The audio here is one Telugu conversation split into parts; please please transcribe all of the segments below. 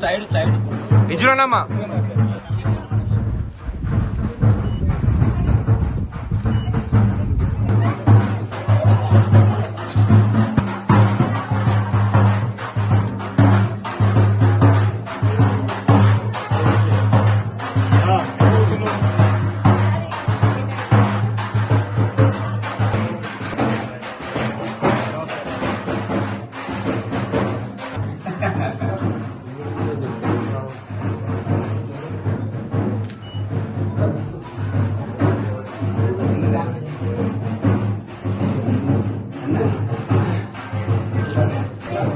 साइड साइड इजुरा नामा Gracias.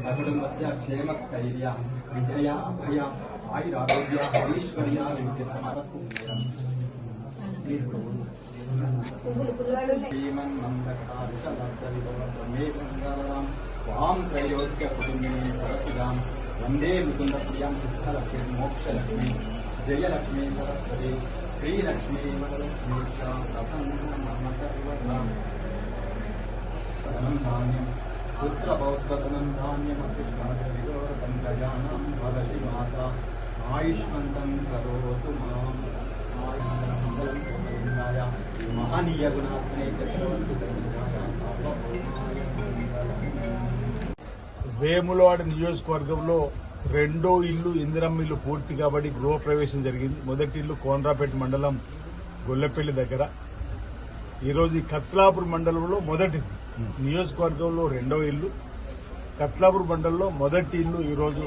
సకుటుంబస్య క్షేమస్థైర్య విజయ అభయ ఆయురారోగ్య ఐశ్వర్య విద్యమారస్తు శ్రీమన్మందకటారిషభద్రవిభవమే వాం త్రైలోక్య కుటుంబిని సరసిదాం وندے مکمپیاں موکلک جیم سیل ہو گجان بلشی متاشمات వేములవాడ నియోజకవర్గంలో రెండో ఇల్లు ఇందిరమ్మ ఇల్లు పూర్తి కాబట్టి గృహప్రవేశం జరిగింది. మొదటి ఇల్లు కోనరాపేట మండలం గొల్లపల్లి దగ్గర. ఈరోజు ఈ కత్లాపూర్ మండలంలో మొదటిది నియోజకవర్గంలో రెండో ఇల్లు. కత్లాపూర్ మండలంలో మొదటి ఇల్లు ఈరోజు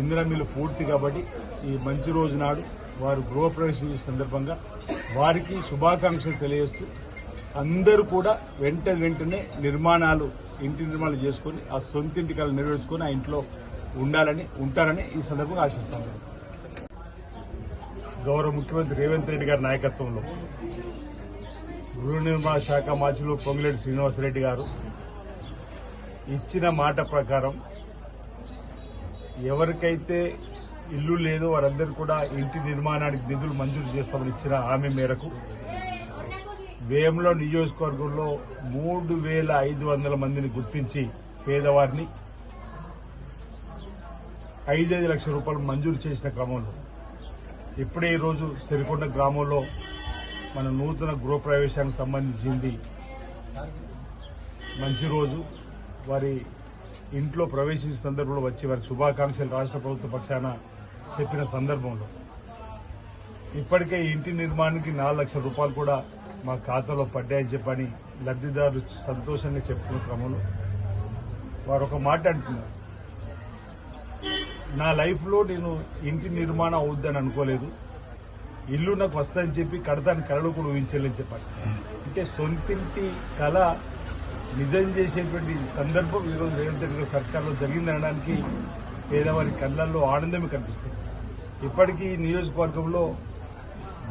ఇందిరమ్మ ఇల్లు పూర్తి కాబట్టి ఈ మంచి రోజు నాడు వారు గృహప్రవేశం చేసే సందర్భంగా వారికి శుభాకాంక్షలు తెలియజేస్తూ అందరూ కూడా వెంట వెంటనే నిర్మాణాలు ఇంటి నిర్మాణాలు చేసుకుని ఆ సొంత ఇంటి కళ నెరవేర్చుకుని ఆ ఇంట్లో ఉండాలని ఉంటారని ఈ సందర్భంగా ఆశిస్తాను. గౌరవ ముఖ్యమంత్రి రేవంత్ రెడ్డి గారి నాయకత్వంలో గృహ నిర్మాణ శాఖ మాచులు పొంగిరెడ్డి శ్రీనివాసరెడ్డి గారు ఇచ్చిన మాట ప్రకారం ఎవరికైతే ఇల్లు లేదో వారందరూ కూడా ఇంటి నిర్మాణానికి నిధులు మంజూరు చేస్తామని ఇచ్చిన హామీ మేరకు వేములో నియోజకవర్గంలో మూడు వేల ఐదు వందల మందిని గుర్తించి పేదవారిని ఐదైదు లక్షల రూపాయలు మంజూరు చేసిన క్రమంలో. ఇప్పుడే ఈరోజు సిరికొండ గ్రామంలో మన నూతన గృహప్రవేశానికి సంబంధించింది మంచి రోజు. వారి ఇంట్లో ప్రవేశించిన సందర్భంలో వచ్చి వారి శుభాకాంక్షలు రాష్ట్ర ప్రభుత్వ పక్షాన చెప్పిన సందర్భంలో. ఇప్పటికే ఇంటి నిర్మాణానికి నాలుగు లక్షల రూపాయలు కూడా మా ఖాతాలో పడ్డాయని చెప్పని లబ్ధిదారులు సంతోషంగా చెప్పుకున్న క్రమంలో వారు ఒక మాట అంటున్నారు. నా లైఫ్లో నేను ఇంటి నిర్మాణం అవుద్దని అనుకోలేదు. ఇల్లు నాకు వస్తుందని చెప్పి కడతాను కళలు కూడా ఊహించలేని చెప్పాలి. అంటే సొంతింటి కళ నిజం చేసేటువంటి సందర్భం ఈరోజు రేవంత్ రెడ్డి సర్కార్లో జరిగిందనడానికి పేదవారి కళ్ళల్లో ఆనందమే కనిపిస్తుంది. ఇప్పటికీ ఈ నియోజకవర్గంలో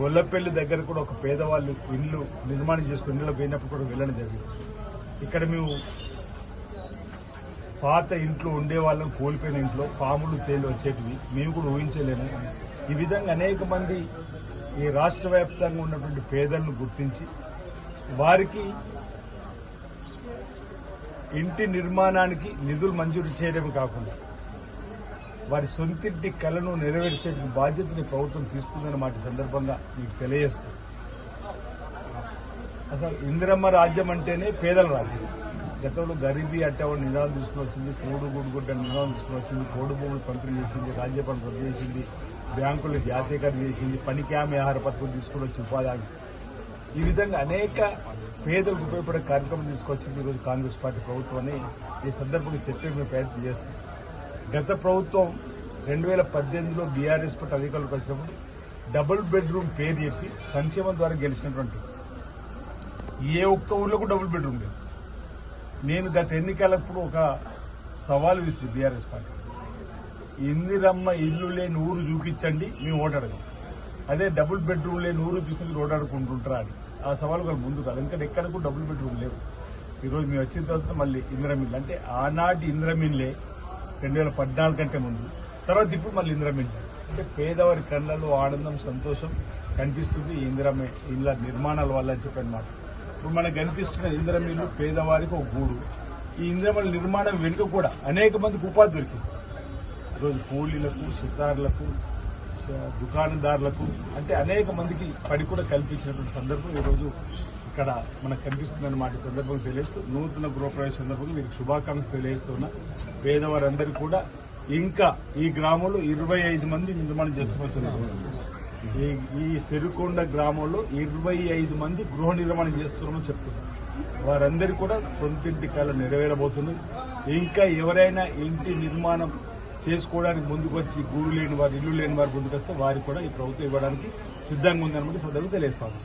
గొల్లపల్లి దగ్గర కూడా ఒక పేదవాళ్ళు ఇల్లు నిర్మాణం చేసుకుని ఇళ్ళలో పోయినప్పుడు కూడా వెళ్ళడం జరిగింది. ఇక్కడ మేము పాత ఇంట్లో ఉండేవాళ్ళం కోల్పోయిన ఇంట్లో పాములు తేలు వచ్చేటివి. మేము కూడా ఊహించలేము. ఈ విధంగా అనేక మంది ఈ రాష్ట్ర వ్యాప్తంగా ఉన్నటువంటి పేదలను గుర్తించి వారికి ఇంటి నిర్మాణానికి నిధులు మంజూరు చేయడమే కాకుండా వారి సొంతింటి కళను నెరవేర్చే బాధ్యతని ప్రభుత్వం తీసుకుందన్న మాట సందర్భంగా మీకు తెలియజేస్తుంది అసలు ఇందిరమ్మ రాజ్యం అంటేనే పేదల రాజ్యం. గతంలో గరీబీ అట్టేవాడు నిదానం తీసుకుని వచ్చింది? కోడు గుడ్గుడ్డ నిదానం తీసుకుని వచ్చింది. కోడు భూములు పంపిణీ చేసింది రాజ్య పనులు రద్దు చేసింది బ్యాంకులు జాతీయకరణ చేసింది పనికి ఆమె ఆహార పథకం తీసుకుని వచ్చి ఉపాధి ఈ విధంగా అనేక పేదలకు ఉపయోగపడే కార్యక్రమం తీసుకొచ్చింది ఈరోజు కాంగ్రెస్ పార్టీ ప్రభుత్వం అని ఈ సందర్భంగా చెప్పే మేము ప్రయత్నం చేస్తున్నాం. గత ప్రభుత్వం రెండు వేల పద్దెనిమిదిలో బీఆర్ఎస్ పార్టీ అధికారులకు వచ్చినప్పుడు డబుల్ బెడ్రూమ్ పేరు చెప్పి సంక్షేమం ద్వారా గెలిచినటువంటి ఏ ఒక్క ఊర్లో కూడా డబుల్ బెడ్రూమ్ లేదు. నేను గత ఎన్నికలప్పుడు ఒక సవాల్ ఇస్తుంది బీఆర్ఎస్ పార్టీ. ఇందిరమ్మ ఇల్లు లేని ఊరు చూపించండి మేము ఓటాడగం అదే డబుల్ బెడ్రూమ్ లేని ఊరు చూస్తే మీరు ఓటాడుకుంటుంటారా అని. ఆ సవాల్ కూడా ముందు కాదు ఎందుకంటే ఎక్కడ కూడా డబుల్ బెడ్రూమ్ లేవు. ఈరోజు మేము వచ్చిన తర్వాత మళ్ళీ ఇందిరమిల్లు అంటే ఆనాటి ఇందిరమిల్లే రెండు వేల పద్నాలుగు కంటే ముందు. తర్వాత ఇప్పుడు మళ్ళీ ఇందిరమిల్లు అంటే పేదవారి కళ్ళలో ఆనందం సంతోషం కనిపిస్తుంది ఈ ఇళ్ళ నిర్మాణాల వల్ల అని చెప్పి అన్నమాట ఇప్పుడు మనకు కనిపిస్తున్న ఇందిరమిల్లు పేదవారికి ఒక గూడు. ఈ ఇందిరమిల్ల నిర్మాణం వెనుక కూడా అనేక మందికి ఉపాధి దొరికింది. ఈరోజు కూలీలకు సుతారులకు దుకాణదారులకు అంటే అనేక మందికి పని కూడా కల్పించినటువంటి సందర్భం ఈరోజు ఇక్కడ మనకు కనిపిస్తుందన్నమాట ఈ సందర్భంగా తెలియజేస్తూ నూతన గృహప్రవేశ సందర్భంగా మీకు శుభాకాంక్షలు తెలియజేస్తున్నా. పేదవారందరికీ కూడా ఇంకా ఈ గ్రామంలో ఇరవై ఐదు మంది నిర్మాణం చేసుకోవచ్చు ఈ ఈ చెరుకొండ గ్రామంలో ఇరవై ఐదు మంది గృహ నిర్మాణం చేస్తున్నామని చెప్తున్నారు. వారందరికీ కూడా సొంతింటి కళ నెరవేరబోతుంది ఇంకా ఎవరైనా ఇంటి నిర్మాణం చేసుకోవడానికి ముందుకు వచ్చి గూడు లేని వారు ఇల్లు లేని వారు ముందుకు వస్తే వారికి కూడా ఈ ప్రభుత్వం ఇవ్వడానికి సిద్ధంగా ఉందన్నమాట సందర్భంగా తెలియస్తాము